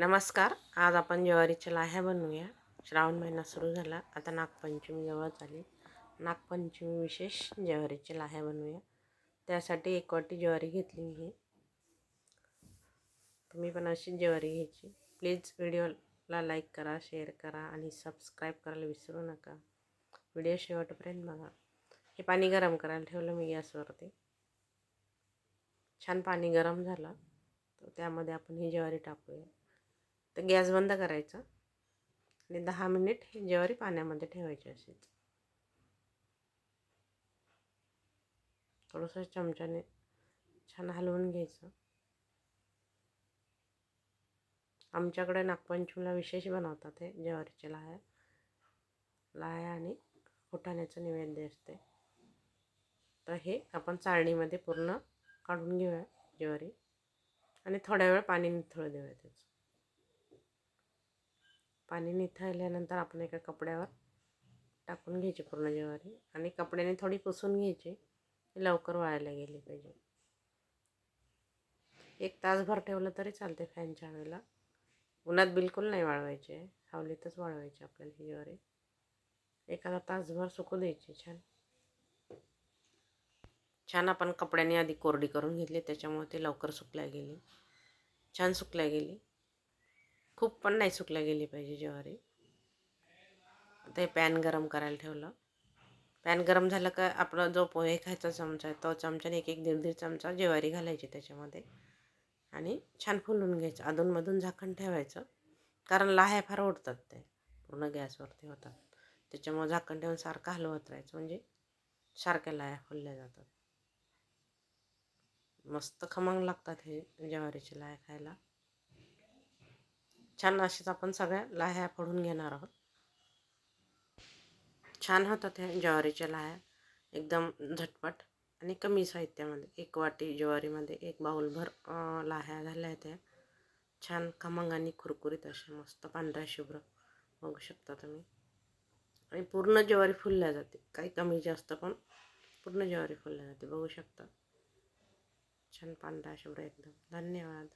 नमस्कार. आज आपण ज्वारीच्या लाह्या बनवूया. श्रावण महिना सुरू झाला. आता नागपंचमी जवळ आली नागपंचमी विशेष ज्वारीच्या लाह्या बनवूया. त्यासाठी एक वाटी ज्वारी घेतली मी. तुम्ही पण अशी ज्वारी घ्यायची. प्लीज व्हिडिओला लाईक करा शेअर करा आणि सबस्क्राईब करायला विसरू नका. व्हिडिओ शेवटपर्यंत बघा. हे पाणी गरम करायला ठेवलं मी गॅसवरती. छान पाणी गरम झालं. तर त्यामध्ये आपण ही ज्वारी टाकूया. तर गॅस बंद करायचा. आणि दहा मिनिट हे ज्वारी पाण्यामध्ये ठेवायची असेल थोडंसं चमच्याने छान हलवून घ्यायचं. आमच्याकडे नागपंचमीला विशेष बनवतात हे ज्वारीचे लाह्या. लाह्या आणि फुटाण्याचं नैवेद्य असते. तर हे आपण चाळणीमध्ये पूर्ण काढून घेऊया ज्वारी. आणि थोड्या वेळ पाणी निथळू देऊया त्याचं. पाणी निथळल्यानंतर आपण एका कपड्यावर टाकून घ्यायची पूर्ण ज्वारी. आणि कपड्याने थोडी पुसून घ्यायची. लवकर वाळायला गेली पाहिजे. एक तासभर ठेवलं तरी चालते फॅनच्या हवेला उन्हात बिलकुल नाही वाळवायचे. हवलीतच वाळवायची आपल्याला ही ज्वारी. एखादा तासभर सुकू द्यायची छान. छान आपण कपड्याने आधी कोरडी करून घेतली. त्याच्यामुळे ती लवकर सुकल्या गेली. छान सुकल्या गेली. खूप पण नाही सुकल्या गेली पाहिजे ज्वारी. आता हे पॅन गरम करायला ठेवलं. पॅन गरम झालं का आपला जो पोहे खायचा चमचा आहे तो चमच्याने एक एक दीड दीड चमचा ज्वारी घालायची त्याच्यामध्ये. आणि छान फुलून घ्यायचं. अधूनमधून झाकण ठेवायचं. कारण लाह्या फार ओढतात ते. पूर्ण गॅसवरती होतात. त्याच्यामुळे झाकण ठेवून सारखं हलवत राहायचं. म्हणजे सारख्या लाह्या फुलल्या जातात. मस्त खमंग लागतात हे ज्वारीचे लाह्या खायला. छान असेच आपण सगळ्या लाह्या फोडून घेणार आहोत. छान होतात ह्या ज्वारीच्या लाह्या. एकदम झटपट आणि कमी साहित्यामध्ये. एक वाटी ज्वारीमध्ये एक बाऊलभर लाह्या झाल्या त्या छान खमंग आणि कुरकुरीत अशा मस्त पांढऱ्या शुभ्र. बघू शकता तुम्ही. आणि पूर्ण ज्वारी फुलल्या जाते. काही कमी जास्त पण पूर्ण ज्वारी फुलल्या जाते. बघू शकता. छान पांढरा शुभ्र एकदम. धन्यवाद.